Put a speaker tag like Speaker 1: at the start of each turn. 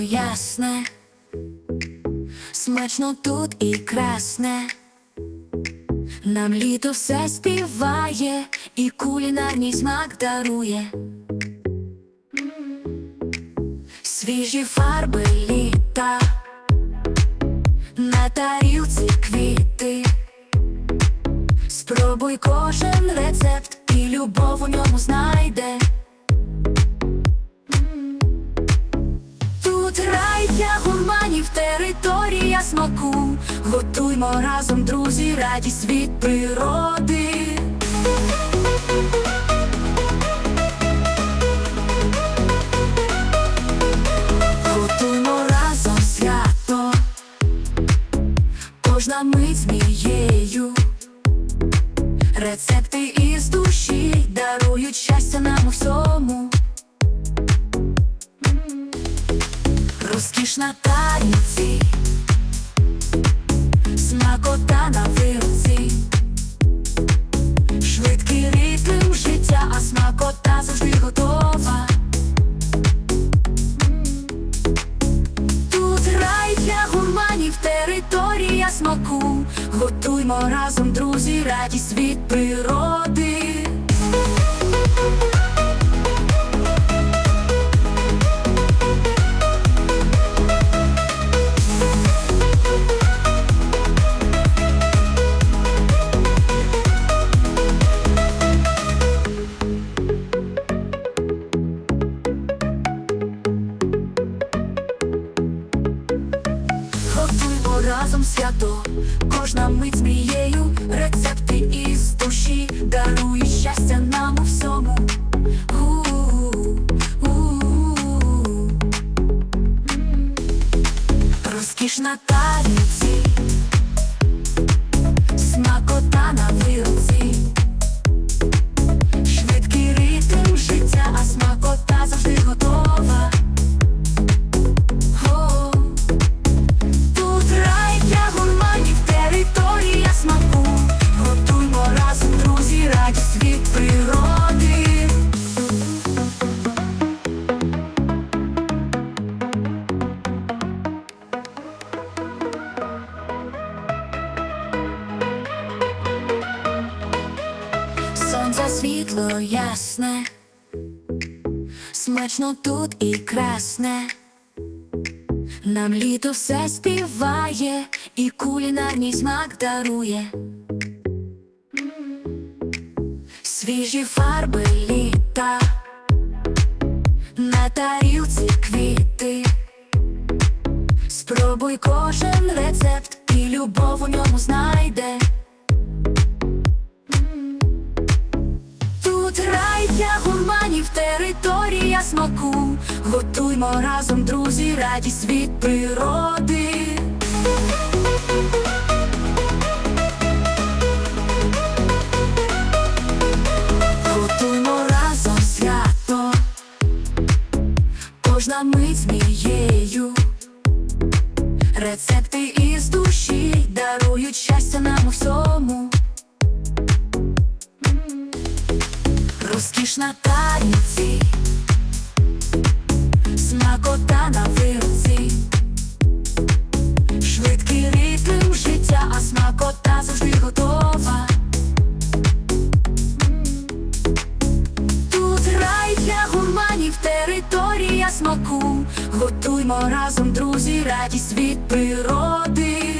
Speaker 1: ясне, смачно тут і красне. Нам літо все співає і кулінарний смак дарує. Свіжі фарби літа, на тарілці квіти. Спробуй кожен рецепт і любов у ньому знайде. Гурманів, територія смаку. Готуймо разом, друзі, радість від природи. Готуймо разом свято, кожна мить змією. Рецепти із душі дарують щастя нам у всьому. Розкіш на таніці, смакота на вилці, швидкий ритм життя, а смакота завжди готова. Тут рай для гурманів, територія смаку. Готуймо разом, друзі, радість від природи. Разом свято, кожна мить мрією, рецепти із душі дарує щастя нам у всьому. У-у-у. Розкіш Сонце світло ясне, смачно тут і красне. Нам літо все співає і кулінарний смак дарує. Свіжі фарби літа, на тарілці квіти. Спробуй кожен рецепт і любов у ньому знайде. Тут гурманів, територія смаку. Готуймо разом, друзі, радість від природи. Смаку. Готуймо разом, друзі, радість від природи.